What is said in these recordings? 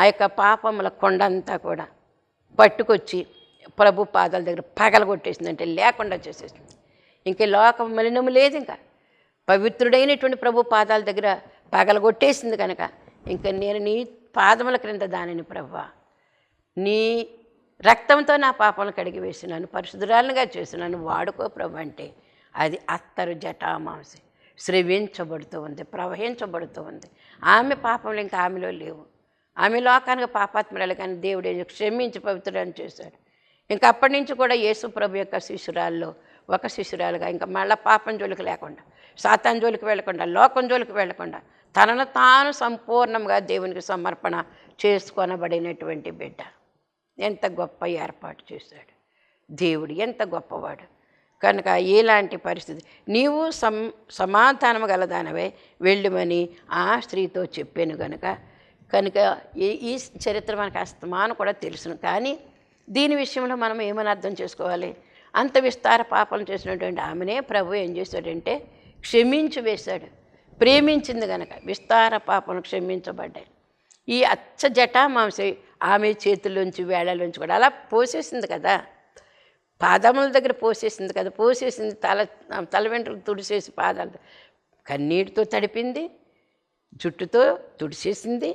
ఆ యొక్క పాపముల కొండంతా కూడా పట్టుకొచ్చి ప్రభు పాదాల దగ్గర పగలగొట్టేసిందంటే లేకుండా చేసేసింది. ఇంక లోక మలినము లేదు ఇంకా. పవిత్రుడైనటువంటి ప్రభు పాదాల దగ్గర పగలగొట్టేసింది కనుక ఇంకా నేను నీ పాదముల క్రింద దానిని ప్రభు నీ రక్తంతో నా పాపాలను కడిగి వేసినాను పరిశుద్ధురాలుగా చేసినాను వాడుకో ప్రభు అంటే అది అత్తరు జటామాంసి. శ్రవించబడుతూ ఉంది ప్రవహించబడుతూ ఉంది. ఆమె పాపములు ఇంకా ఆమెలో లేవు. ఆమె లోకానికి పాపాత్మరాలు కానీ దేవుడు క్షమించి పవిత్రులను చేశాడు. ఇంకా అప్పటి నుంచి కూడా యేసు ప్రభు యొక్క శిశురాల్లో ఒక శిశురాలుగా ఇంకా మళ్ళా పాపం జోలికి లేకుండా సాతాన్ జోలికి వెళ్ళకుండా లోకం జోలికి వెళ్ళకుండా తనను తాను సంపూర్ణంగా దేవునికి సమర్పణ చేసుకొనబడినటువంటి బిడ్డ. ఎంత గొప్ప ఏర్పాటు చేశాడు. దేవుడు ఎంత గొప్పవాడు. కనుక ఇలాంటి పరిస్థితి నీవు సం సమాధానము గలదానవే వెళ్ళమని ఆ స్త్రీతో చెప్పాను కనుక కనుక ఈ ఈ చరిత్ర మనకు అస్తమానం కూడా తెలుసును. కానీ దీని విషయంలో మనం ఏమని అర్థం చేసుకోవాలి? అంత విస్తార పాపం చేసినటువంటి ఆమెనే ప్రభు ఏం చేశాడంటే క్షమించి వేశాడు. ప్రేమించింది గనక విస్తార పాపను క్షమించబడ్డాయి. ఈ అచ్చ జటామాంసి ఆమె చేతుల్లోంచి వేళలోంచి కూడా అలా పోసేసింది కదా. పాదముల దగ్గర పోసేసింది కదా. పోసేసింది తల తల వెంట్రులు తుడిసేసి పాదాలు కన్నీటితో తడిపింది జుట్టుతో తుడిచేసింది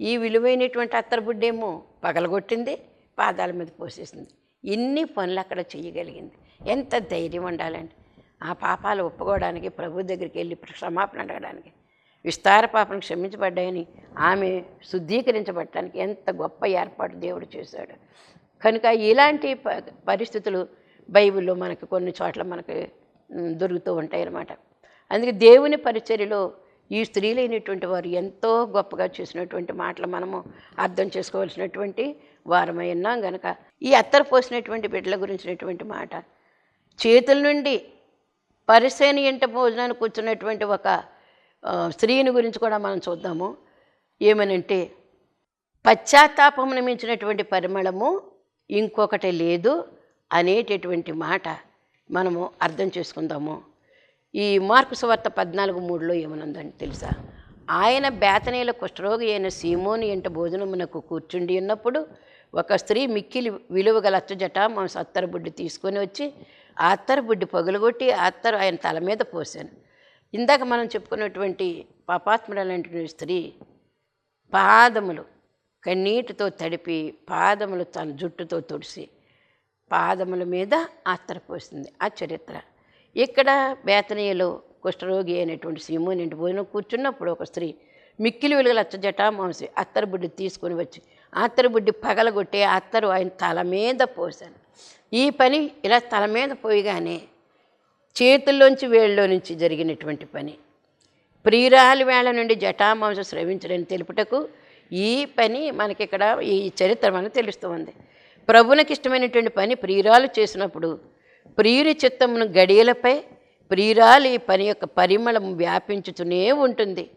ఈ విలువైనటువంటి అత్తరబుడ్డేమో పగలగొట్టింది పాదాల మీద పోసేసింది. ఇన్ని పనులు అక్కడ చేయగలిగింది. ఎంత ధైర్యం ఉండాలండి. ఆ పాపాలు ఒప్పుకోవడానికి ప్రభు దగ్గరికి వెళ్ళి క్షమాపణ అడగడానికి విస్తార పాపను క్షమించబడ్డాయని ఆమె శుద్ధీకరించబడటానికి ఎంత గొప్ప ఏర్పాటు దేవుడు చేశాడు. కనుక ఇలాంటి ప- పరిస్థితులు బైబిల్లో మనకు కొన్ని చోట్ల మనకు దొరుకుతూ ఉంటాయి అన్నమాట అందుకే దేవుని పరిచర్యలో ఈ స్త్రీలైనటువంటి వారు ఎంతో గొప్పగా చేసినటువంటి మాటలు మనము అర్థం చేసుకోవాల్సినటువంటి వారమై ఉన్నాం గనక. ఈ అత్తర పోసినటువంటి బిడ్డల గురించినటువంటి మాట. చేతుల నుండి పరిసేని ఇంట భోజనానికి కూర్చున్నటువంటి ఒక స్త్రీని గురించి కూడా మనం చూద్దాము. ఏమనంటే పశ్చాత్తాపమును మించినటువంటి పరిమళము ఇంకొకటి లేదు అనేటటువంటి మాట మనము అర్థం చేసుకుందాము. ఈ మార్కు సువార్త పద్నాలుగు మూడులో ఏమనుందని తెలుసా? ఆయన బేతనీల కుష్ఠరోగి అయిన సీమోని ఎంట భోజనమునకు కూర్చుండి ఉన్నప్పుడు ఒక స్త్రీ మిక్కిలి విలువ గల అచ్చజట మాంస అత్తర బుడ్డి తీసుకొని వచ్చి ఆ అత్తర బుడ్డి పగులగొట్టి ఆ అత్తరు ఆయన తల మీద పోసాను ఇందాక మనం చెప్పుకున్నటువంటి పాపాత్ముడైనటువంటి స్త్రీ పాదములు కన్నీటితో తడిపి పాదములు తన జుట్టుతో తుడిసి పాదముల మీద ఆత్తర పోసింది. ఆ చరిత్ర. ఇక్కడ బేతనీయులు కుష్ఠరోగి అయినటువంటి సీమోని ఇంటి పోయిన కూర్చున్నప్పుడు ఒక స్త్రీ మిక్కిలి వెలుగుల అచ్చ జటామాంసి అత్తరు బుడ్డి తీసుకొని వచ్చి అత్తరు బుడ్డి పగలగొట్టి అత్తరు ఆయన తల మీద పోసాను ఈ పని ఇలా తల మీద పోయిగానే చేతుల్లోంచి వేళ్ళలో నుంచి జరిగినటువంటి పని. ప్రియురాలి వేళ నుండి జటామాంస స్రవించడని తెలుపుటకు ఈ పని మనకిక్కడ ఈ చరిత్ర మనకు తెలుస్తుంది. ప్రభునకిష్టమైనటువంటి ప్రభునికి ఇష్టమైనటువంటి పని ప్రియురాలు చేసినప్పుడు ప్రియుని చిత్తమును గడియలపై ప్రియురాలి పని యొక్క పరిమళం వ్యాపించుతూనే ఉంటుంది.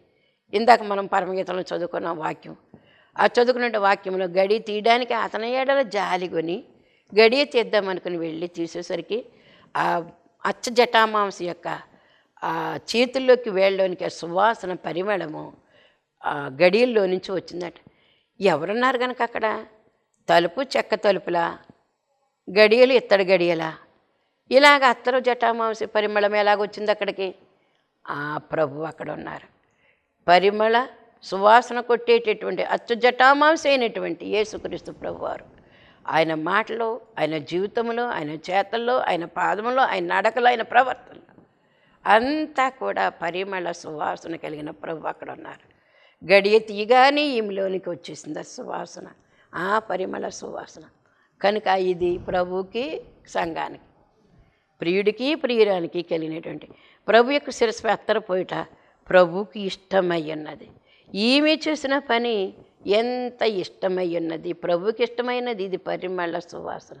ఇందాక మనం పరమగీతంలో చదువుకున్న వాక్యం. ఆ చదువుకున్న వాక్యంలో గడి తీయడానికి అతని ఏడల జాలిగొని గడియ తీద్దామనుకుని వెళ్ళి తీసేసరికి ఆ అచ్చ జటామాంస యొక్క ఆ చేతుల్లోకి వేళ్ళలోనికి ఆ సువాసన పరిమళము ఆ గడియల్లో నుంచి వచ్చిందట. ఎవరున్నారు కనుక అక్కడ? తలుపు చెక్క తలుపులా? గడియలు ఇత్తడి గడియలా? ఇలాగ అత్తరు జటామాంసి పరిమళం ఎలాగొచ్చింది అక్కడికి? ఆ ప్రభు అక్కడ ఉన్నారు పరిమళ సువాసన కొట్టేటటువంటి అచ్చు జటామాంసి అయినటువంటి యేసుక్రీస్తు ప్రభువారు. ఆయన మాటలో ఆయన జీవితంలో ఆయన చేతల్లో ఆయన పాదములో ఆయన నడకలో ఆయన ప్రవర్తన అంతా కూడా పరిమళ సువాసన కలిగిన ప్రభు అక్కడ ఉన్నారు గడియ తీయగానే ఈమెలోనికి వచ్చేసింది ఆ సువాసన ఆ పరిమళ సువాసన. కనుక ఇది ప్రభుకి సంఘానికి. ప్రియుడికి ప్రియురానికి కలిగినటువంటి ప్రభు యొక్క శిరస్సు అత్తరపోయిట ప్రభుకి ఇష్టమై ఉన్నది ఈమె చేసిన పని ఎంత ఇష్టమై ఉన్నది ప్రభుకి ఇష్టమైనది ఇది పరిమళ సువాసన.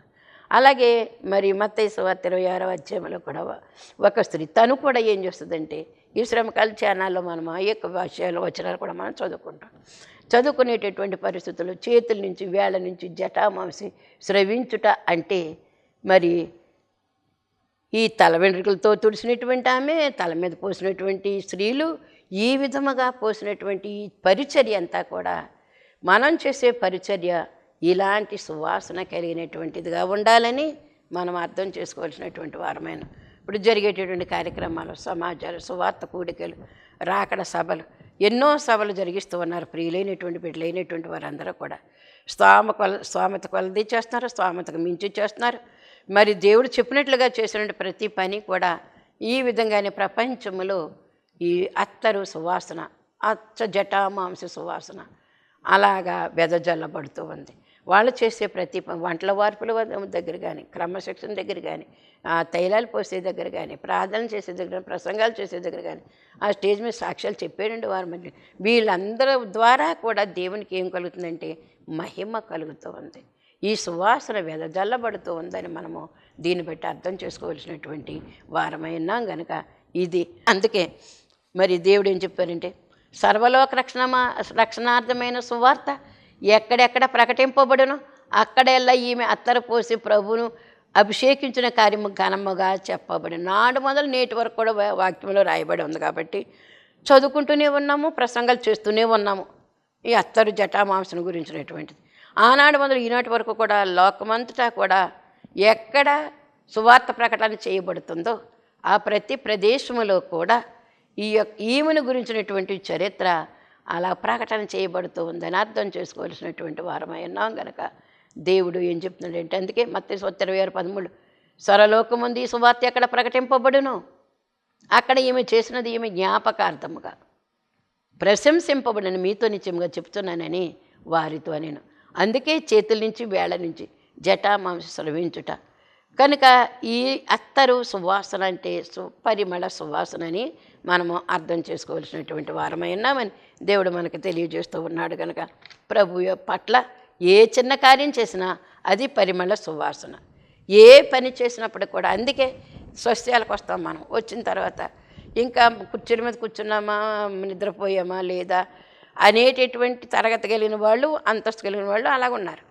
అలాగే మరి మత్తయ్య సువార్త ఇరవై ఆరో అధ్యాయంలో కూడా ఒక స్త్రీ తను కూడా ఏం చేస్తుందంటే ఈ శ్రమకాల ఛానల్లో మనం ఆ యొక్క విషయాలు వచనాలు కూడా మనం చదువుకుంటాం. చదువుకునేటటువంటి పరిస్థితులు చేతుల నుంచి వేళ నుంచి జటామాంసి స్రవించుట అంటే మరి ఈ తల వెంట్రుకలతో తుడిసినటువంటి ఆమె తల మీద పోసినటువంటి స్త్రీలు ఈ విధముగా పోసినటువంటి ఈ పరిచర్య అంతా కూడా మనం చేసే పరిచర్య ఇలాంటి సువాసన కలిగినటువంటిదిగా ఉండాలని మనం అర్థం చేసుకోవాల్సినటువంటి వారమైన. ఇప్పుడు జరిగేటటువంటి కార్యక్రమాలు సమాజాలు సువార్త కూడికలు రాకడ సభలు ఎన్నో సభలు జరిగిస్తూ ఉన్నారు. ప్రియులైనటువంటి బిడ్డలైనటువంటి వారందరూ కూడా. స్తోమ కొల స్తోమత కొలది చేస్తున్నారు స్తోమతకు మించి చేస్తున్నారు. మరి దేవుడు చెప్పినట్లుగా చేసిన ప్రతి పని కూడా ఈ విధంగానే ప్రపంచంలో ఈ అత్తరు సువాసన అచ్చ జటామాంస సువాసన అలాగా వెదజల్లబడుతూ ఉంది. వాళ్ళు చేసే ప్రతి వంటల వార్పుల దగ్గర కానీ క్రమశిక్షణ దగ్గర కానీ ఆ తైలాలు పోసే దగ్గర కానీ ప్రార్థన చేసే దగ్గర ప్రసంగాలు చేసే దగ్గర కానీ ఆ స్టేజ్ మీద సాక్ష్యాలు చెప్పేయండి వారు మరి వీళ్ళందరి ద్వారా కూడా దేవునికి ఏం కలుగుతుందంటే మహిమ కలుగుతూ ఉంది. ఈ సువాసన వెదజల్లబడుతూ ఉందని మనము దీన్ని బట్టి అర్థం చేసుకోవాల్సినటువంటి వారమైనా గనక ఇది. అందుకే మరి దేవుడు ఏం చెప్పారంటే సర్వలోక రక్షణ రక్షణార్థమైన సువార్త ఎక్కడెక్కడ ప్రకటింపబడును అక్కడెల్లా ఈమె అత్తర పోసి ప్రభును అభిషేకించిన కార్యము ఘనముగా చెప్పబడి నాడు మొదలు నేటి వరకు కూడా వాక్యంలో రాయబడి ఉంది కాబట్టి చదువుకుంటూనే ఉన్నాము ప్రసంగాలు చేస్తూనే ఉన్నాము. ఈ అత్తరు జటామాంసం గురించినటువంటిది. ఆనాడు మొదలు ఈనాటి వరకు కూడా లోకమంతటా కూడా ఎక్కడ సువార్త ప్రకటన చేయబడుతుందో ఆ ప్రతి ప్రదేశములో కూడా ఈ యొక్క ఈమెను గురించినటువంటి చరిత్ర అలా ప్రకటన చేయబడుతూ ఉందని అర్థం చేసుకోవాల్సినటువంటి వారమై ఉన్నాం గనక. దేవుడు ఏం చెప్తున్నాడంటే అందుకే మత్తే ఇరవై ఆరు పదమూడు స్వరలోకముంది ఈ సువార్త ఎక్కడ ప్రకటింపబడును? అక్కడ ఈమె చేసినది ఈమె జ్ఞాపకార్థముగా ప్రశంసింపబడిన మీతో నిత్యంగా చెప్తున్నానని వారితో నేను అందుకే చేతుల నుంచి వేళ నుంచి జటామాంస స్రవించుట. కనుక ఈ అత్తరు సువాసన అంటే సు పరిమళ సువాసన అని మనము అర్థం చేసుకోవాల్సినటువంటి వారమైనామని దేవుడు మనకు తెలియజేస్తూ ఉన్నాడు కనుక ప్రభు పట్ల ఏ చిన్న కార్యం చేసినా అది పరిమళ సువాసన. ఏ పని చేసినప్పుడు కూడా అందుకే స్వస్యాలకు వస్తాం మనం. వచ్చిన తర్వాత ఇంకా కుర్చీల మీద కూర్చున్నామా నిద్రపోయామా లేదా అనేటటువంటి తరగతి కలిగిన వాళ్ళు అంతస్తు కలిగిన వాళ్ళు అలాగ ఉన్నారు.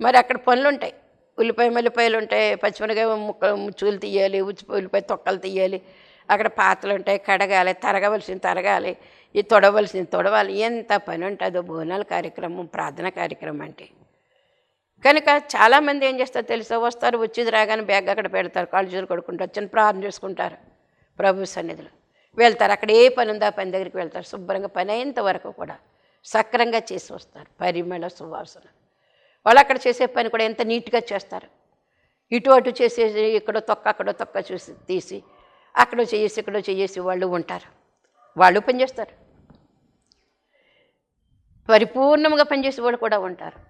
మరి అక్కడ పనులు ఉంటాయి. ఉల్లిపాయ మల్లిపాయలు ఉంటాయి పచ్చిమిరకాయ ముక్కలు ముచ్చులు తీయాలి ఉచ్చి ఉల్లిపాయ తొక్కలు తీయాలి అక్కడ పాత్రలు ఉంటాయి కడగాలి తరగవలసింది తరగాలి ఈ తొడవలసింది తొడవాలి ఎంత పని ఉంటుందో బోనాల కార్యక్రమం ప్రార్థన కార్యక్రమం అంటే. కనుక చాలామంది ఏం చేస్తారు తెలుసా? వస్తారు వచ్చేది రాగానే బ్యాగ్ అక్కడ పెడతారు కాళ్ళు చేతులు కడుక్కుంటారు చిన్న ప్రార్థన చేసుకుంటారు ప్రభు సన్నిధిలో. వెళ్తారు. అక్కడ ఏ పని ఉందో ఆ పని దగ్గరికి వెళ్తారు. శుభ్రంగా పని అయ్యేంత వరకు కూడా సక్రంగా చేసి వస్తారు. పరిమళ సువాసన. వాళ్ళు అక్కడ చేసే పని కూడా ఎంత నీట్గా చేస్తారు. ఇటు అటు చేసేసి ఇక్కడో తొక్క అక్కడో తొక్క చూసి తీసి అక్కడో చేసి ఇక్కడో చేసి వాళ్ళు ఉంటారు. వాళ్ళు పనిచేస్తారు పరిపూర్ణంగా పనిచేసే వాళ్ళు కూడా ఉంటారు.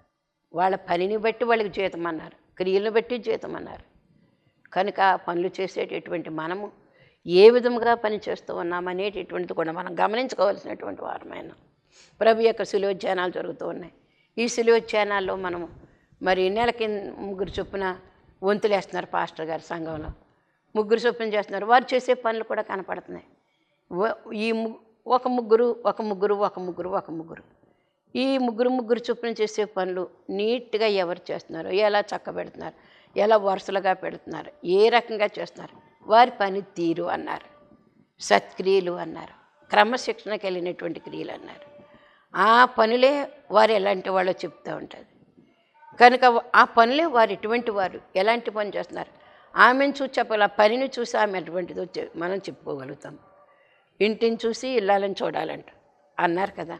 వాళ్ళ పనిని బట్టి వాళ్ళకి జీతం అన్నారు. క్రియలను బట్టి జీతం అన్నారు. కనుక పనులు చేసేటటువంటి మనము ఏ విధముగా పని చేస్తూ ఉన్నామనేటటువంటిది కూడా మనం గమనించుకోవాల్సినటువంటి వారమైన ప్రభు యొక్క శిలోధ్యానాలు జరుగుతూ ఉన్నాయి. ఈ శిలోధ్యానాల్లో మనము మరి నెలకి ముగ్గురు చొప్పున వంతులు వేస్తున్నారు పాస్టర్ గారి సంఘంలో. ముగ్గురు చొప్పున చేస్తున్నారు. వారు చేసే పనులు కూడా కనపడుతున్నాయి. ఈ ఒక ముగ్గురు ఒక ముగ్గురు ఒక ముగ్గురు ఒక ముగ్గురు. ఈ ముగ్గురు ముగ్గురు చొప్పున చేసే పనులు నీట్గా ఎవరు చేస్తున్నారు? ఎలా చక్క పెడుతున్నారు ఎలా వరుసలుగా పెడుతున్నారు? ఏ రకంగా చేస్తున్నారు? వారి పని తీరు అన్నారు. సత్క్రియలు అన్నారు. క్రమశిక్షణకు వెళ్ళినటువంటి క్రియలు అన్నారు. ఆ పనులే వారు ఎలాంటి వాళ్ళో చెప్తూ ఉంటుంది. కనుక ఆ పనులే వారు ఎటువంటి వారు ఎలాంటి పని చేస్తున్నారు? ఆమెను చూసి చెప్పాలి ఆ పనిని చూసి ఆమె ఎటువంటిదో మనం చెప్పుకోగలుగుతాం. ఇంటిని చూసి ఇల్లాలని చూడాలంట. అన్నారు కదా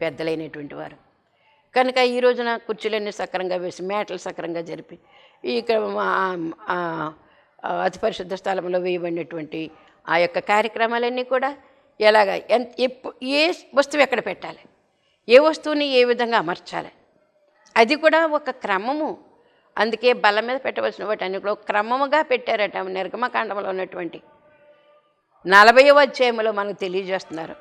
పెద్దలైనటువంటి వారు. కనుక ఈ రోజున కుర్చీలన్నీ సక్రంగా వేసి మేటలు సక్రంగా జరిపి ఇక్కడ అతి పరిశుద్ధ స్థలంలో వేయబడినటువంటి ఆ యొక్క కార్యక్రమాలన్నీ కూడా ఎలాగ ఎంత ఎప్పు ఏ వస్తువు ఎక్కడ పెట్టాలి? ఏ వస్తువుని ఏ విధంగా అమర్చాలి? అది కూడా ఒక క్రమము. అందుకే బలం మీద పెట్టవలసిన వాటి అన్ని కూడా క్రమముగా పెట్టారట నిర్గమకాండంలో ఉన్నటువంటి. నలభైవ అధ్యాయంలో మనకు తెలియజేస్తున్నారు.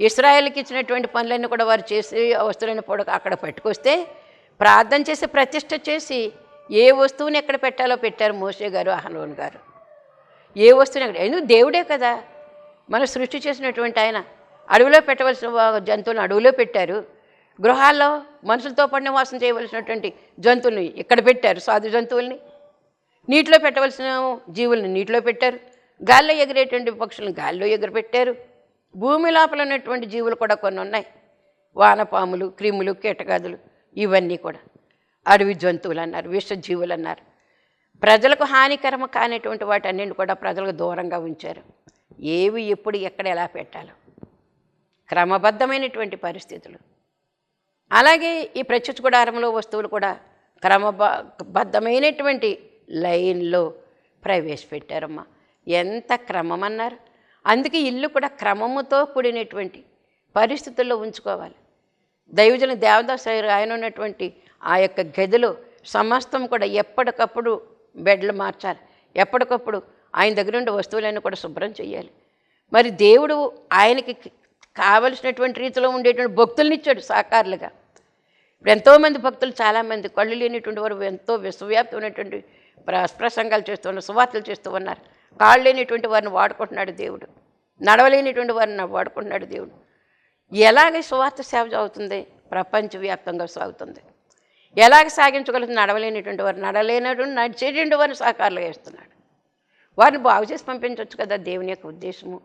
ఇస్రాయేల్కి ఇచ్చినటువంటి పనులన్నీ కూడా వారు చేసి వస్తువులను పొడక అక్కడ పట్టుకొస్తే ప్రార్థన చేసి ప్రతిష్ట చేసి ఏ వస్తువుని ఎక్కడ పెట్టాలో పెట్టారు మోసే గారు అహలోన్ గారు. ఏ వస్తువుని ఎక్కడ ఎందుకు దేవుడే కదా. మన సృష్టి చేసినటువంటి ఆయన. అడవిలో పెట్టవలసిన జంతువులను అడవిలో పెట్టారు. గృహాల్లో మనుషులతో పడిన వాసన చేయవలసినటువంటి జంతువుల్ని ఇక్కడ పెట్టారు సాధు జంతువుల్ని. నీటిలో పెట్టవలసిన జీవుల్ని నీటిలో పెట్టారు. గాల్లో ఎగిరేటువంటి పక్షులను గాల్లో ఎగిరిపెట్టారు. భూమి లోపల ఉన్నటువంటి జీవులు కూడా కొన్ని ఉన్నాయి. వానపాములు క్రిములు కీటకాదులు ఇవన్నీ కూడా. అడవి జంతువులు అన్నారు విషజీవులు అన్నారు ప్రజలకు హానికరము కానిటువంటి వాటన్నింటిని కూడా ప్రజలకు దూరంగా ఉంచారు. ఏవి ఎప్పుడు ఎక్కడ ఎలా పెట్టాలో. క్రమబద్ధమైనటువంటి పరిస్థితులు. అలాగే ఈ ప్రత్యక్ష గుడారంలో వస్తువులు కూడా క్రమబద్ధమైనటువంటి లైన్లో ప్రవేశపెట్టారమ్మా. ఎంత క్రమం అన్నారు అందుకే ఇల్లు కూడా క్రమముతో కూడినటువంటి పరిస్థితుల్లో ఉంచుకోవాలి. దైవజన దేవదాస్ ఆయన ఉన్నటువంటి ఆ యొక్క గదిలో సమస్తం కూడా ఎప్పటికప్పుడు బెడ్లు మార్చాలి. ఎప్పటికప్పుడు ఆయన దగ్గర ఉండే వస్తువులన్నీ కూడా శుభ్రం చేయాలి. మరి దేవుడు ఆయనకి కావలసినటువంటి రీతిలో ఉండేటువంటి భక్తుల్ని ఇచ్చాడు సాకారులుగా. ఇప్పుడు ఎంతోమంది భక్తులు చాలామంది కళ్ళు లేనిటువంటి వారు ఎంతో విశ్వవ్యాప్తి ఉన్నటువంటి ప్రసంగాలు చేస్తూ ఉన్నారు సువార్తలు చేస్తూ ఉన్నారు. కాళ్ళు లేనిటువంటి వారిని వాడుకుంటున్నాడు దేవుడు. నడవలేనిటువంటి వారిని వాడుకుంటున్నాడు దేవుడు. ఎలాగే సువార్త సేవ సాగుతుంది ప్రపంచవ్యాప్తంగా సాగుతుంది. ఎలాగ సాగించగలుగుతుంది నడవలేనటువంటి వారు నడలేనటువంటి నడిచేటువంటి వారిని సహకారాలు వేస్తున్నాడు వారిని బాగు చేసి పంపించవచ్చు కదా దేవుని యొక్క ఉద్దేశము.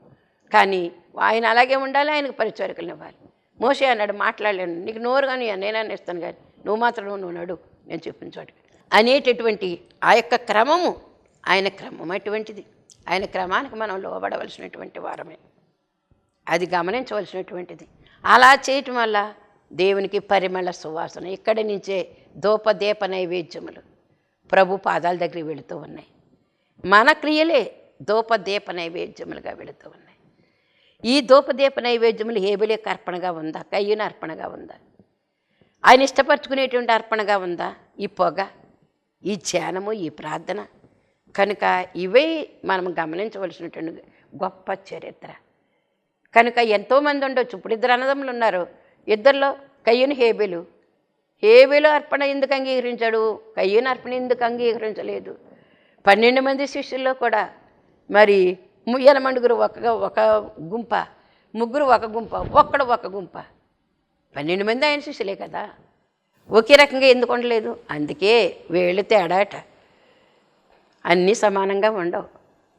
కానీ ఆయన అలాగే ఉండాలి ఆయనకు పరిచారికలు ఇవ్వాలి. మోసే అన్నాడు మాట్లాడలేను. నీకు నోరు కానీ నేనని ఇస్తాను కానీ నువ్వు మాత్రం నువ్వు నడు నేను చెప్పిన చోట. అనేటటువంటి ఆ యొక్క క్రమము ఆయన క్రమం అటువంటిది. ఆయన క్రమానికి మనం లోబడవలసినటువంటి వారమే. అది గమనించవలసినటువంటిది. అలా చేయటం వల్ల దేవునికి పరిమళ సువాసన. ఇక్కడి నుంచే దూపదీప నైవేద్యములు ప్రభు పాదాల దగ్గరికి వెళుతూ ఉన్నాయి. మన క్రియలే దూపదీప నైవేద్యములుగా వెళుతూ ఉన్నాయి. ఈ దూపదీప నైవేద్యములు హేబిలేక అర్పణగా ఉందా? కయ్యూన అర్పణగా ఉందా? ఆయన ఇష్టపరచుకునేటువంటి అర్పణగా ఉందా? ఈ పొగ ఈ ధ్యానము ఈ ప్రార్థన. కనుక ఇవే మనం గమనించవలసినటువంటి గొప్ప చరిత్ర. కనుక ఎంతోమంది ఉండొచ్చు. ఇప్పుడు ఇద్దరు అన్నదమ్ములు ఉన్నారు. ఇద్దరిలో కయ్యూని హేబెలు హేబెలు అర్పణ ఎందుకు అంగీకరించాడు? కయ్యూని అర్పణ ఎందుకు అంగీకరించలేదు? పన్నెండు మంది శిష్యుల్లో కూడా మరి ముయ్యల మండుగురు ఒక ఒక గుంప ముగ్గురు ఒక గుంప ఒక్కడు ఒక గుంప. పన్నెండు మంది ఆయన శిష్యులే కదా. ఒకే రకంగా ఎందుకు ఉండలేదు? అందుకే వేళ్ళు తేడాట. అన్నీ సమానంగా ఉండవు.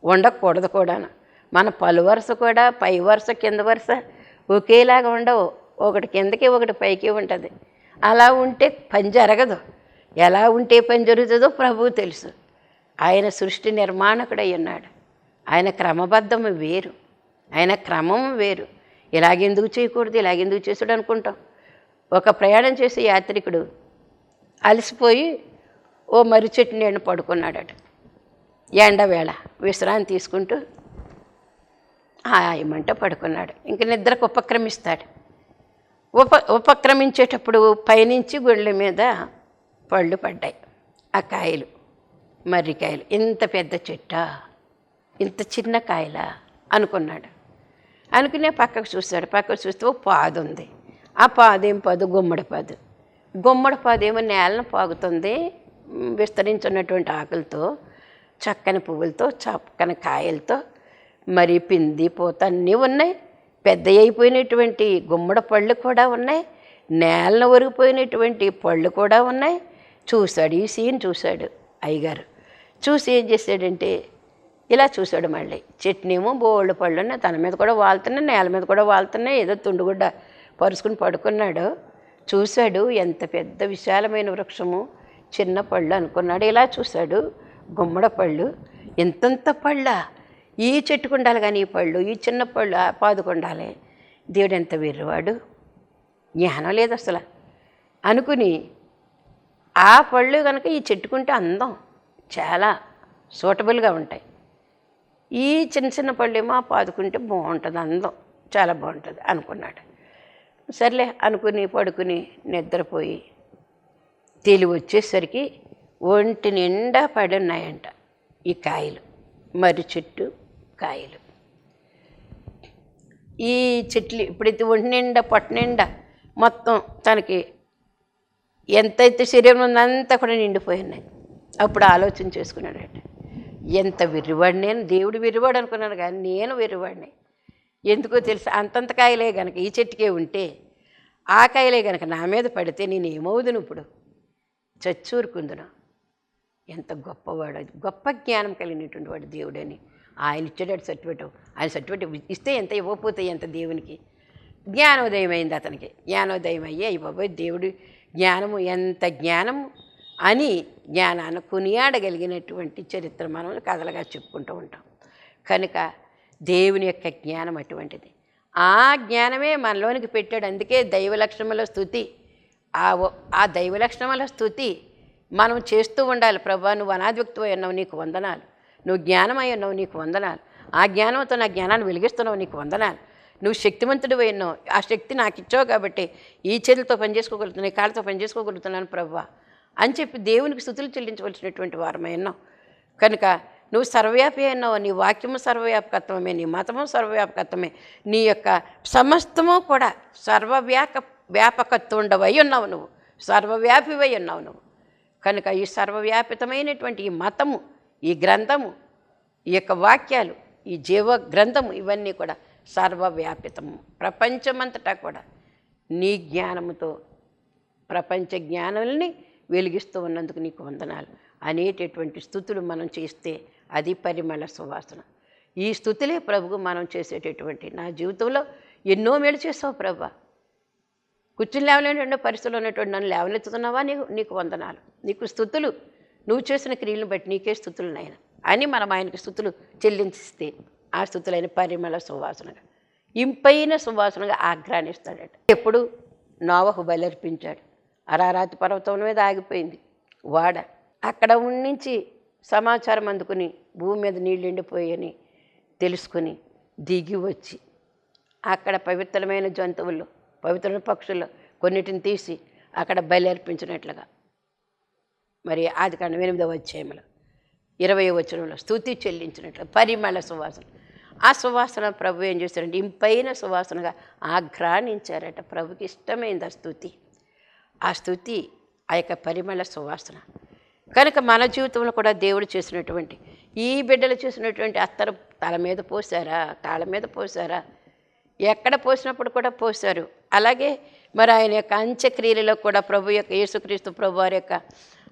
ఉండకూడదు కూడాను. మన పలు వరుస కూడా పై వరుస కింద వరుస ఒకేలాగా ఉండవు. ఒకటి కిందకి ఒకటి పైకి ఉంటుంది. అలా ఉంటే పని జరగదు. ఎలా ఉంటే పని జరుగుతుందో ప్రభువు తెలుసు. ఆయన సృష్టి నిర్మాణకుడై ఉన్నాడు. ఆయన క్రమబద్ధం వేరు. ఆయన క్రమం వేరు. ఇలాగెందుకు చేయకూడదు ఇలాగెందుకు చేసుడు అనుకుంటాం. ఒక ప్రయాణం చేసే యాత్రికుడు అలసిపోయి ఓ మర్రి చెట్టు నేను పడుకున్నాడట. ఎండవేళ విశ్రాంతి తీసుకుంటూ హాయమంట పడుకున్నాడు. ఇంక నిద్రకు ఉపక్రమిస్తాడు. ఉప ఉపక్రమించేటప్పుడు పైనుంచి గుళ్ళ మీద పళ్ళు పడ్డాయి. ఆ కాయలు మర్రికాయలు ఇంత పెద్ద చెట్ట ఇంత చిన్న కాయలా అనుకున్నాడు. అనుకునే పక్కకు చూస్తాడు. పక్కకు చూస్తే ఓ పాదు ఉంది. ఆ పాదేం పాదు? గుమ్మడి పాదు. గుమ్మడి పాదు ఏమో నేలను పాగుతుంది. విస్తరించున్నటువంటి ఆకులతో చక్కని పువ్వులతో చక్కని కాయలతో మరి పింది పూత అన్నీ ఉన్నాయి. పెద్ద అయిపోయినటువంటి గుమ్మడి పళ్ళు కూడా ఉన్నాయి. నేలను ఒరిగిపోయినటువంటి పళ్ళు కూడా ఉన్నాయి. చూశాడు ఈ సీన్ చూశాడు అయ్యగారు. చూసి ఏం చేశాడంటే ఇలా చూశాడు మళ్ళీ. చట్నీమో బోళ్ళు పళ్ళు ఉన్నాయి తన మీద కూడా వాళ్తున్నాయి నేల మీద కూడా వాళ్తున్నాయి ఏదో తుండుగుడ్డ పరుచుకుని పడుకున్నాడు. చూశాడు ఎంత పెద్ద విశాలమైన వృక్షము చిన్న పళ్ళు అనుకున్నాడు. ఇలా చూశాడు గుమ్మడ పళ్ళు. ఎంతంత పళ్ళ? ఈ చెట్టుకు ఉండాలి కానీ ఈ పళ్ళు ఈ చిన్న పళ్ళు ఆ దేవుడు ఎంత వెర్రివాడు? జ్ఞానం లేదు అసలు. అనుకుని ఆ పళ్ళు కనుక ఈ చెట్టుకుంటే అందం. చాలా సూటబుల్గా ఉంటాయి. ఈ చిన్న చిన్న పళ్ళేమో పాదుకుంటే బాగుంటుంది అందం. చాలా బాగుంటుంది అనుకున్నాడు. సర్లే అనుకుని పడుకుని నిద్రపోయి తెలివి వచ్చేసరికి ఒంటి నిండా పడి ఉన్నాయంట ఈ కాయలు. మర్రి చెట్టు కాయలు. ఈ చెట్లు ఇప్పుడైతే ఒంటి నిండా పొట్ట నిండా మొత్తం తనకి ఎంతైతే శరీరం ఉందంతా కూడా నిండిపోయి ఉన్నాయి. అప్పుడు ఆలోచన చేసుకున్నాడట ఎంత విరివాడు నేను దేవుడు విరివాడు అనుకున్నాను కానీ నేను విరివాడిని. ఎందుకో తెలుసు? అంతంత కాయలే గనక ఈ చెట్టుకే ఉంటే ఆ కాయలే గనక నా మీద పడితే నేను ఏమవుదును ఇప్పుడు? చచ్చూరుకుందును. ఎంత గొప్పవాడు గొప్ప జ్ఞానం కలిగినటువంటి వాడు దేవుడని. ఆయన ఇచ్చేటట్టు సర్టిఫికేట్ ఆయన సర్టిఫికేట్ ఇస్తే ఎంత ఇవ్వకపోతే ఎంత దేవునికి? జ్ఞానోదయం అయింది అతనికి. జ్ఞానోదయం అయ్యి అయిపోయి దేవుడు జ్ఞానము ఎంత జ్ఞానము అని జ్ఞానాన్ని కొనియాడగలిగినటువంటి చరిత్ర మనం కథలుగా చెప్పుకుంటూ ఉంటాం. కనుక దేవుని యొక్క జ్ఞానం అటువంటిది. ఆ జ్ఞానమే మనలోనికి పెట్టాడు. అందుకే దైవ లక్షణముల స్థుతి. ఆ ఆ దైవ లక్షణముల స్థుతి మనం చేస్తూ ఉండాలి. ప్రభా నువ్వు అనాధిక్తమై ఉన్నావు నీకు వందనాలు. నువ్వు జ్ఞానమై ఉన్నావు నీకు వందనాలు. ఆ జ్ఞానంతో నా జ్ఞానాన్ని వెలిగిస్తున్నావు నీకు వందనాలు. నువ్వు శక్తివంతుడు ఉన్నావు. ఆ శక్తి నాకు ఇచ్చావు కాబట్టి ఈ చేతులతో పనిచేసుకోగలుగుతున్నాను ఈ కాళ్ళతో పని చేసుకోగలుగుతున్నాను అని చెప్పి దేవునికి స్థుతులు చెల్లించవలసినటువంటి వారమై ఉన్నావు. కనుక నువ్వు సర్వవ్యాపి అయినావు నీ వాక్యము సర్వవ్యాపకత్వమే నీ మతము సర్వవ్యాపకత్వమే. నీ యొక్క సమస్తము కూడా సర్వవ్యాప వ్యాపకత్వండవై ఉన్నావు నువ్వు. సర్వవ్యాపివై ఉన్నావు నువ్వు. కనుక ఈ సర్వవ్యాపితమైనటువంటి ఈ మతము ఈ గ్రంథము ఈ యొక్క వాక్యాలు ఈ జీవ గ్రంథము ఇవన్నీ కూడా సర్వవ్యాపితము ప్రపంచమంతటా కూడా నీ జ్ఞానముతో ప్రపంచ జ్ఞానాలని వెలిగిస్తూ ఉన్నందుకు నీకు వందనాలు. అనేటటువంటి స్థుతులు మనం చేస్తే అది పరిమళ సువాసన. ఈ స్థుతులే ప్రభుకు మనం చేసేటటువంటి నా జీవితంలో ఎన్నో మేలు చేసావు ప్రభా కూర్చుని లేవలేనటువంటి పరిస్థితులు ఉన్నటువంటి నన్ను లేవనెత్తుతున్నావా నీకు నీకు వందనాలు. నీకు స్థుతులు నువ్వు చేసిన క్రియలను బట్టి నీకే స్థుతులు నాయన. అని మనం ఆయనకి స్థుతులు చెల్లించిస్తే ఆ స్థుతులైన పరిమళ సువాసనగా ఇంపైన సువాసనగా ఆగ్రానిస్తాడట ఎప్పుడు నోవహు బలర్పించాడు. అరారాతి పర్వతం మీద ఆగిపోయింది. వాడ అక్కడ నుంచి సమాచారం అందుకుని భూమి మీద నీళ్ళు ఎండిపోయని తెలుసుకుని దిగి వచ్చి అక్కడ పవిత్రమైన జంతువులు పవిత్రమైన పక్షులు కొన్నిటిని తీసి అక్కడ బలి అర్పించినట్లుగా మరి ఆది కాండం ఎనిమిదవ అధ్యాయంలో ఇరవై వచనంలో స్థుతి చెల్లించినట్లు పరిమళ సువాసన. ఆ సువాసన ప్రభు ఏం చేశారంటే ఇంపైన సువాసనగా ఆఘ్రాణించారట. ప్రభుకి ఇష్టమైంది ఆ స్థుతి. ఆ స్థుతి ఆ యొక్క పరిమళ సువాసన. కనుక మన జీవితంలో కూడా దేవుడు చేసినటువంటి ఈ బిడ్డలు చేసినటువంటి అత్తరు తల మీద పోసారా తాళ మీద పోసారా ఎక్కడ పోసినప్పుడు కూడా పోసారు అలాగే మరి ఆయన యొక్క అంత్యక్రియలలో కూడా ప్రభు యొక్క యేసుక్రీస్తు ప్రభు వారి యొక్క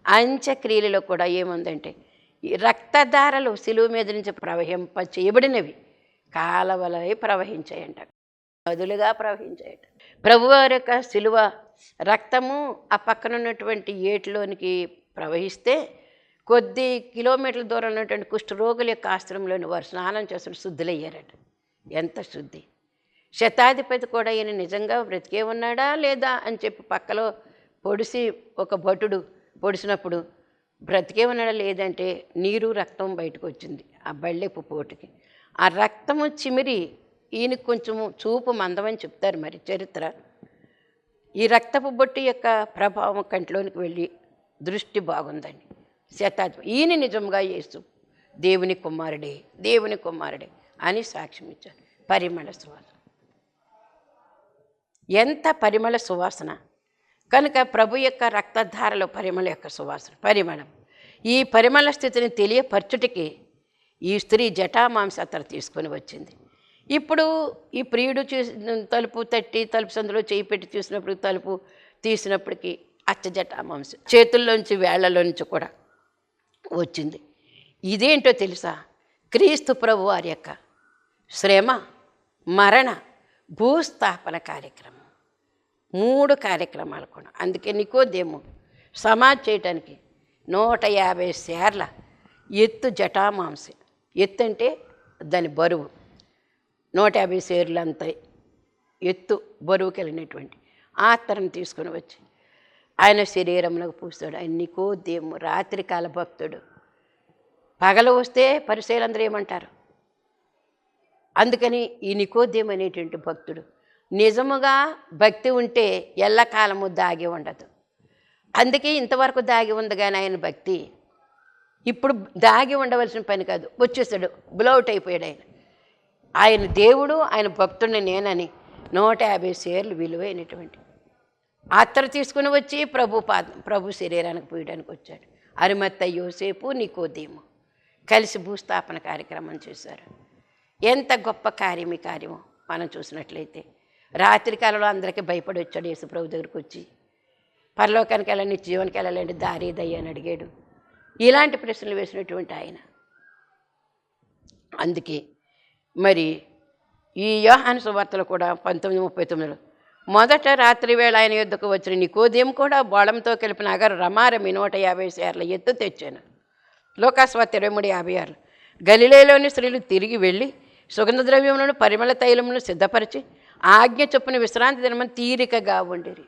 అంత్యక్రియలలో కూడా ఏముందంటే రక్తధారలు సిలువు మీద నుంచి ప్రవహింప చేయబడినవి కాలవలై ప్రవహించాయంట. నదులుగా ప్రవహించాయట. ప్రభువారి యొక్క సిలువ రక్తము ఆ పక్కన ఉన్నటువంటి ఏటిలోనికి ప్రవహిస్తే కొద్ది కిలోమీటర్ల దూరంలో ఉన్నటువంటి కుష్ఠరోగుల యొక్క ఆశ్రమంలోని వారు స్నానం చేస్తున్న శుద్ధులయ్యారట. ఎంత శుద్ధి! శతాధిపతి కూడా ఈయన నిజంగా బ్రతికే ఉన్నాడా లేదా అని చెప్పి పక్కలో పొడిసి ఒక భటుడు పొడిసినప్పుడు బ్రతికే ఉన్నాడా లేదంటే నీరు రక్తం బయటకు వచ్చింది ఆ బళ్ళెపు పోటుకి ఆ రక్తము చిమిరి ఈయనకు కొంచెము చూపు మందమని చెప్తారు మరి చరిత్ర. ఈ రక్తపు బొట్టు యొక్క ప్రభావం కంట్లోనికి వెళ్ళి దృష్టి బాగుందని శతాధిపతి ఈయన నిజంగా యేసు దేవుని కుమారుడే దేవుని కుమారుడే అని సాక్ష్యం ఇచ్చారు. పరిమళ సువాసన. ఎంత పరిమళ సువాసన? కనుక ప్రభు యొక్క రక్తధారలో పరిమళ యొక్క సువాసన పరిమళం. ఈ పరిమళ స్థితిని తెలియపరచుటికి ఈ స్త్రీ జటామాంస అతను తీసుకొని వచ్చింది. ఇప్పుడు ఈ ప్రియుడు చూసి తలుపు తట్టి తలుపు సందులో చేయి పెట్టి చూసినప్పుడు తలుపు తీసినప్పటికీ అచ్చ జటామాంస చేతుల్లోంచి వేళ్ళలోంచి కూడా వచ్చింది. ఇదేంటో తెలుసా? క్రీస్తు ప్రభు వారి యొక్క శ్రమ మరణ భూస్థాపన కార్యక్రమం. మూడు కార్యక్రమాలు కూడా. అందుకే నికోదేము సమాధి చేయటానికి నూట యాభై సేర్ల ఎత్తు జటామాంసి ఎత్తు అంటే దాని బరువు. నూట యాభై సేర్లు అంత ఎత్తు బరువు కలిగినటువంటి ఆత్తరం తీసుకుని వచ్చి ఆయన శరీరంలోకి పూస్తాడు. ఆయన నికోదేము రాత్రికాల భక్తుడు. పగలు వస్తే పరిశీలందరూ ఏమంటారు? అందుకని ఈ నికోద్యం అనేటువంటి భక్తుడు నిజముగా భక్తి ఉంటే ఎల్లకాలము దాగి ఉండదు. అందుకే ఇంతవరకు దాగి ఉంది కానీ ఆయన భక్తి. ఇప్పుడు దాగి ఉండవలసిన పని కాదు. వచ్చేసాడు. బ్లౌట్ అయిపోయాడు ఆయన. ఆయన దేవుడు ఆయన భక్తుడిని నేనని నూట యాభై సేర్లు విలువైనటువంటి అత్తర తీసుకుని వచ్చి ప్రభు పాద ప్రభు శరీరానికి పోయడానికి వచ్చాడు. అరిమత్త యోసేపు నికోదేము. కలిసి భూస్థాపన కార్యక్రమం చేశారు. ఎంత గొప్ప కార్యం ఈ కార్యము మనం చూసినట్లయితే. రాత్రి కాలంలో అందరికీ భయపడి వచ్చాడు యేసు దగ్గరకు దగ్గరికి వచ్చి. పరలోకానికి వెళ్ళండి జీవనికి వెళ్ళాలండి దారి దయ్యని అడిగాడు. ఇలాంటి ప్రశ్నలు వేసినటువంటి ఆయన. అందుకే మరి ఈ యోహాను సువార్తలు కూడా పంతొమ్మిది ముప్పై తొమ్మిదిలో మొదట రాత్రి వేళ ఆయన యుద్ధకు వచ్చిన నికోదేం కూడా బోళంతో కలిపిన అగరు రమారమి నూట యాభై సేర్ల ఎత్తు తెచ్చాను. లోకాస్వార్త ఇరవై మూడు యాభై ఆరు గలిలేలోని స్త్రీలు తిరిగి వెళ్ళి సుగంధ ద్రవ్యములను పరిమళ తైలములను సిద్ధపరిచి ఆజ్ఞ చొప్పున విశ్రాంతి దినమని తీరికగా ఉండిరి.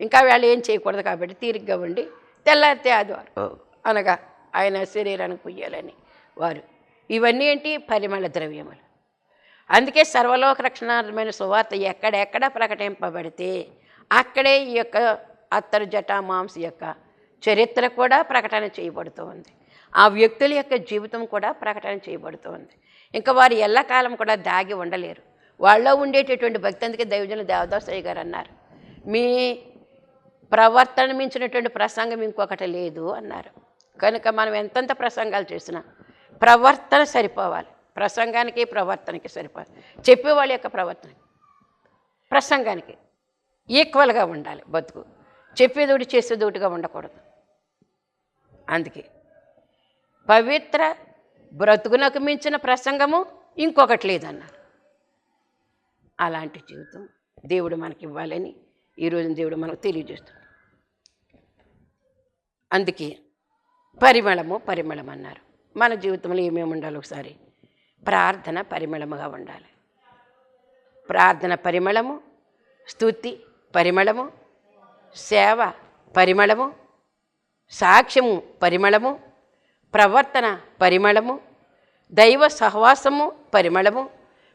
ఇంకా వాళ్ళు ఏం చేయకూడదు కాబట్టి తీరికగా ఉండి తెల్లారితే ఆదివారం. అనగా ఆయన శరీరానికి పుయ్యాలని వారు. ఇవన్నీ ఏంటి? పరిమళ ద్రవ్యములు. అందుకే సర్వలోక రక్షణార్థమైన సువార్త ఎక్కడెక్కడ ప్రకటింపబడితే అక్కడే ఈ యొక్క అత్తరు జటా మాంస యొక్క చరిత్ర కూడా ప్రకటన చేయబడుతూ ఉంది. ఆ వ్యక్తుల యొక్క జీవితం కూడా ప్రకటన చేయబడుతూ ఉంది. ఇంకా వారు ఎల్లకాలం కూడా దాగి ఉండలేరు. వాళ్ళలో ఉండేటటువంటి భక్తి అందుకే దైవజనులు దేవదాసయ్య గారు అన్నారు. మీ ప్రవర్తన మించినటువంటి ప్రసంగం ఇంకొకటి లేదు అన్నారు. కనుక మనం ఎంతెంత ప్రసంగాలు చేసినా ప్రవర్తన సరిపోవాలి. ప్రసంగానికి ప్రవర్తనకి సరిపోవాలి. చెప్పేవాళ్ళ యొక్క ప్రవర్తన ప్రసంగానికి ఈక్వల్గా ఉండాలి బతుకు. చెప్పేదోటి చేసేదోటిగా ఉండకూడదు. అందుకే పవిత్ర బ్రతుకునకు మించిన ప్రసంగము ఇంకొకటి లేదన్నారు. అలాంటి జీవితం దేవుడు మనకి ఇవ్వాలని ఈరోజు దేవుడు మనకు తెలియజేస్తున్నాడు. అందుకే పరిమళము పరిమళం అన్నారు. మన జీవితంలో ఏమేమి ఉండాలి ఒకసారి? ప్రార్థన పరిమళముగా ఉండాలి. ప్రార్థన పరిమళము స్తుతి పరిమళము సేవ పరిమళము సాక్ష్యము పరిమళము ప్రవర్తన పరిమళము దైవ సహవాసము పరిమళము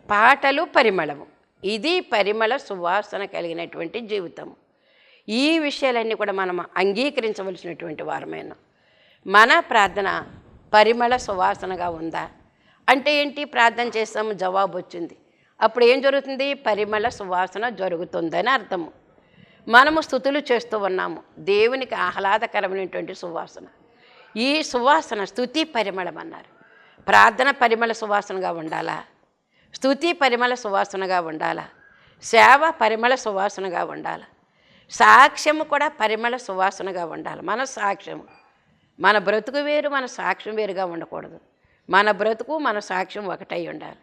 పాటలు పరిమళము. ఇది పరిమళ సువాసన కలిగినటువంటి జీవితం. ఈ విషయాలన్నీ కూడా మనం అంగీకరించవలసినటువంటి వారమైన. మన ప్రార్థన పరిమళ సువాసనగా ఉందా? అంటే ఏంటి? ప్రార్థన చేస్తాము జవాబు వచ్చింది. అప్పుడు ఏం జరుగుతుంది? పరిమళ సువాసన జరుగుతుందని అర్థము. మనము స్థుతులు చేస్తూ ఉన్నాము. దేవునికి ఆహ్లాదకరమైనటువంటి సువాసన. ఈ సువాసన స్థుతి పరిమళం అన్నారు. ప్రార్థన పరిమళ సువాసనగా ఉండాలా? స్థుతి పరిమళ సువాసనగా ఉండాల. సేవ పరిమళ సువాసనగా ఉండాల. సాక్ష్యము కూడా పరిమళ సువాసనగా ఉండాలి. మన సాక్ష్యము. మన బ్రతుకు వేరు మన సాక్ష్యం వేరుగా ఉండకూడదు. మన బ్రతుకు మన సాక్ష్యం ఒకటై ఉండాలి.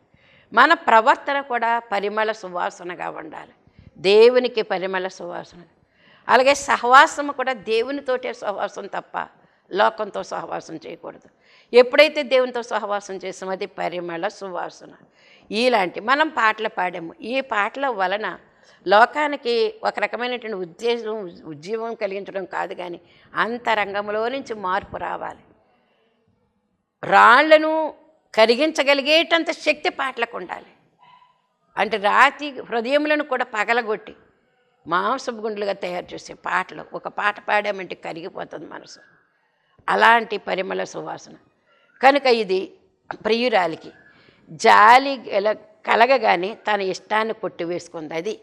మన ప్రవర్తన కూడా పరిమళ సువాసనగా ఉండాలి. దేవునికి పరిమళ సువాసన. అలాగే సహవాసము కూడా దేవునితోటే సహవాసం తప్ప లోకంతో సహవాసం చేయకూడదు. ఎప్పుడైతే దేవునితో సహవాసం చేసామో అది పరిమళ సువాసన. ఇలాంటి మనం పాటలు పాడాము. ఈ పాటల వలన లోకానికి ఒక రకమైనటువంటి ఉద్దేశం ఉద్యమం కలిగించడం కాదు కానీ అంతరంగంలో నుంచి మార్పు రావాలి. రాళ్ళను కరిగించగలిగేటంత శక్తి పాటలకు ఉండాలి. అంటే రాతి హృదయములను కూడా పగలగొట్టి మాంసపు గుండ్లుగా తయారు చేసే పాటలు. ఒక పాట పాడామంటే కరిగిపోతుంది మనసు. అలాంటి పరిమళ సువాసన. కనుక ఇది ప్రియురాలికి జాలి గల కలగగానే తన ఇష్టాన్ని కొట్టివేసుకుంది. అది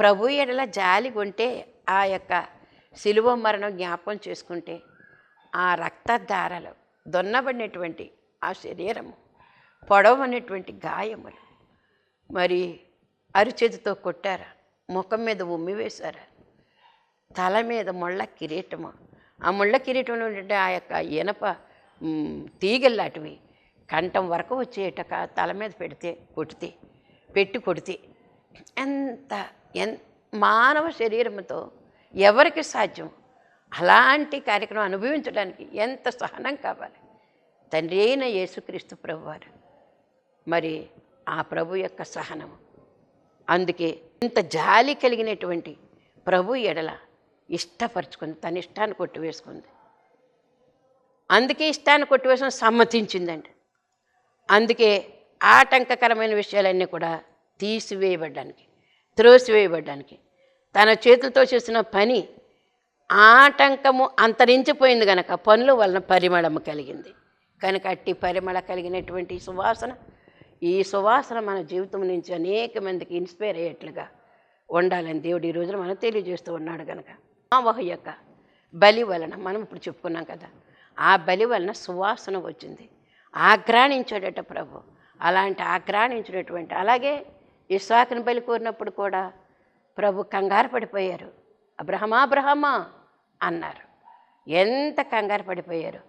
ప్రభు ఎడల జాలి కొంటే ఆ యొక్క శిలువ మరణం జ్ఞాపం చేసుకుంటే ఆ రక్తధారలు దొన్నబడినటువంటి ఆ శరీరము పొడవనేటువంటి గాయములు మరి అరిచేతితో కొట్టారా ముఖం మీద ఉమ్మి వేశారా తల మీద ముళ్ళ కిరీటము. ఆ ముళ్ళ కిరీటంలో ఉన్నటువంటి ఆ యొక్క ఇనప తీగల్లాంటివి కంఠం వరకు వచ్చేటక తల మీద పెడితే కొడితే పెట్టి కొడితే ఎంత ఎన్ మానవ శరీరంతో ఎవరికి సాధ్యం? అలాంటి కార్యక్రమం అనుభవించడానికి ఎంత సహనం కావాలి? తండ్రి అయిన యేసుక్రీస్తు ప్రభువారు. మరి ఆ ప్రభు యొక్క సహనం అందుకే ఇంత జాలి కలిగినటువంటి ప్రభు ఎడల ఇష్టపరుచుకుంది తన ఇష్టాన్ని కొట్టివేసుకుంది. అందుకే ఇష్టాన్ని కొట్టివేసిన సమ్మతించిందండి అందుకే ఆటంకకరమైన విషయాలన్నీ కూడా తీసివేయబడ్డానికి త్రోసివేయబడ్డానికి. తన చేతులతో చేసిన పని ఆటంకము అంతరించిపోయింది కనుక పనుల వలన పరిమళము కలిగింది. కనుక అట్టి పరిమళ కలిగినటువంటి సువాసన ఈ సువాసన మన జీవితం నుంచి అనేక మందికి ఇన్స్పైర్ అయ్యేట్లుగా ఉండాలని దేవుడు ఈ రోజున మనం తెలియజేస్తూ ఉన్నాడు కనుక మావహ యొక్క బలి వలన మనం ఇప్పుడు చెప్పుకున్నాం కదా ఆ బలి వలన సువాసన వచ్చింది. ఆగ్రాణించాడట ప్రభు. అలాంటి ఆగ్రాణించినటువంటి అలాగే ఇస్వాకుని బలి కోరినప్పుడు కూడా ప్రభు కంగారు పడిపోయారు. అబ్రహమా అబ్రహమా అన్నారు. ఎంత కంగారు పడిపోయారు?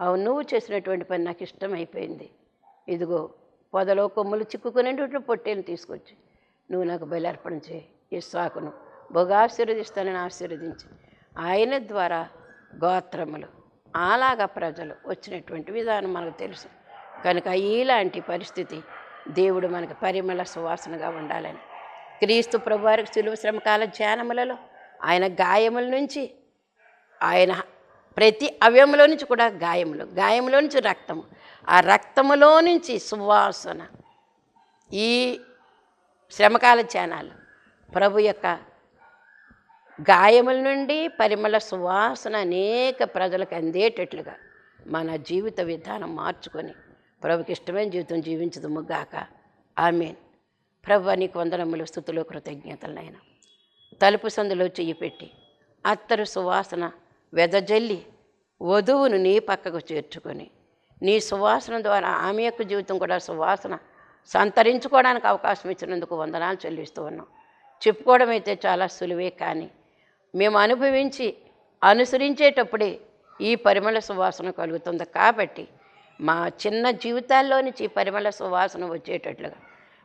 అవును నువ్వు చేసినటువంటి పని నాకు ఇష్టం అయిపోయింది ఇదిగో పొదలో కొమ్ములు చిక్కుకునేటువంటి పొట్టేలు తీసుకొచ్చి నువ్వు నాకు బయలర్పణ చేయి. ఇస్సాకును బొగ ఆశీర్వదిస్తానని ఆశీర్వదించి ఆయన ద్వారా గోత్రములు అలాగా ప్రజలు వచ్చినటువంటి విధానం మనకు తెలుసు. కనుక ఇలాంటి పరిస్థితి దేవుడు మనకు పరిమళ సువాసనగా ఉండాలని. క్రీస్తు ప్రభువారికి సులువు శ్రమకాల ధ్యానములలో ఆయన గాయముల నుంచి ఆయన ప్రతి అవయములో నుంచి కూడా గాయములు గాయములో నుంచి రక్తము ఆ రక్తములో నుంచి సువాసన. ఈ శ్రమకాల ధ్యానాలు ప్రభు యొక్క గాయముల నుండి పరిమళ సువాసన అనేక ప్రజలకు అందేటట్లుగా మన జీవిత విధానం మార్చుకొని ప్రభుకి ఇష్టమైన జీవితం జీవించదుము గాక. ఆమెన్. ప్రభు నీకు వందనములు స్థుతులు కృతజ్ఞతలైన తలుపు సందులో చెయ్యి పెట్టి అత్తరు సువాసన వెదజల్లి వధువును నీ పక్కకు చేర్చుకొని నీ సువాసన ద్వారా ఆమె యొక్క జీవితం కూడా సువాసన సంతరించుకోవడానికి అవకాశం ఇచ్చినందుకు వందనాలు చెల్లిస్తూ ఉన్నాం. చెప్పుకోవడం అయితే చాలా సులువే కానీ మేము అనుభవించి అనుసరించేటప్పుడే ఈ పరిమళ సువాసన కలుగుతుంది. కాబట్టి మా చిన్న జీవితాల్లో నుంచి పరిమళ సువాసన వచ్చేటట్లుగా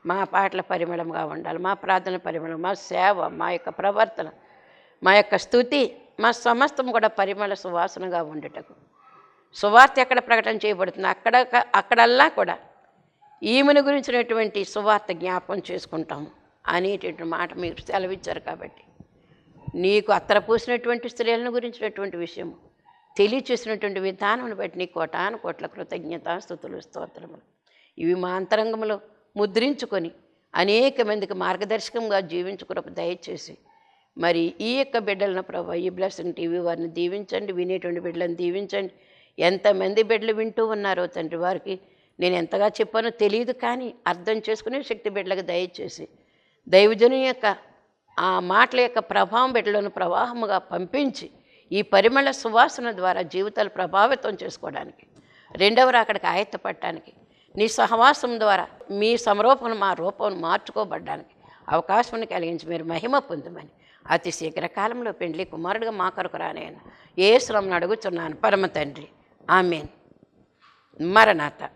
మా పాటల పరిమళంగా ఉండాలి మా ప్రార్థన పరిమళం మా సేవ మా యొక్క ప్రవర్తన మా యొక్క స్థుతి మా సమస్తం కూడా పరిమళ సువాసనగా ఉండేటకు. సువార్త ఎక్కడ ప్రకటన చేయబడుతుంది? అక్కడ అక్కడల్లా కూడా ఈమెను గురించినటువంటి సువార్త జ్ఞాపకం చేసుకుంటాం అనేటటువంటి మాట మీరు సెలవిచ్చారు కాబట్టి. నీకు అత్తర పూసినటువంటి స్త్రీలను గురించినటువంటి విషయము. తెలియచేసినటువంటి విధానం బట్టి నీ కోటాను కోట్ల కృతజ్ఞత స్థుతులు స్తోత్రములు. ఇవి మా అంతరంగంలో ముద్రించుకొని అనేక మందికి మార్గదర్శకంగా జీవించుకున్నప్పుడు దయచేసి మరి ఈ యొక్క బిడ్డలను ప్రభా ఈ బ్లెస్సింగ్ టీవీ వారిని దీవించండి వినేటువంటి బిడ్డలను దీవించండి. ఎంతమంది బిడ్డలు వింటూ ఉన్నారో తండ్రి వారికి నేను ఎంతగా చెప్పానో తెలియదు కానీ అర్థం చేసుకునే శక్తి బిడ్డలకు దయచేసి దైవజను యొక్క ఆ మాటల యొక్క ప్రభావం బిడ్డలను ప్రవాహముగా పంపించి ఈ పరిమళ సువాసన ద్వారా జీవితాలు ప్రభావితం చేసుకోవడానికి రెండవ అక్కడికి ఆయత్తపడటానికి నీ సహవాసం ద్వారా మీ సమరూపం మా రూపం మార్చుకోబడ్డానికి అవకాశం కలిగించి మీరు మహిమ పొందమని అతి శీఘ్రకాలంలో పెండ్లి కుమారుడిగా మా కొరకు రానేను ఏ శ్రమను అడుగుతున్నాను పరమ తండ్రి. ఆమెన్. మరణాత.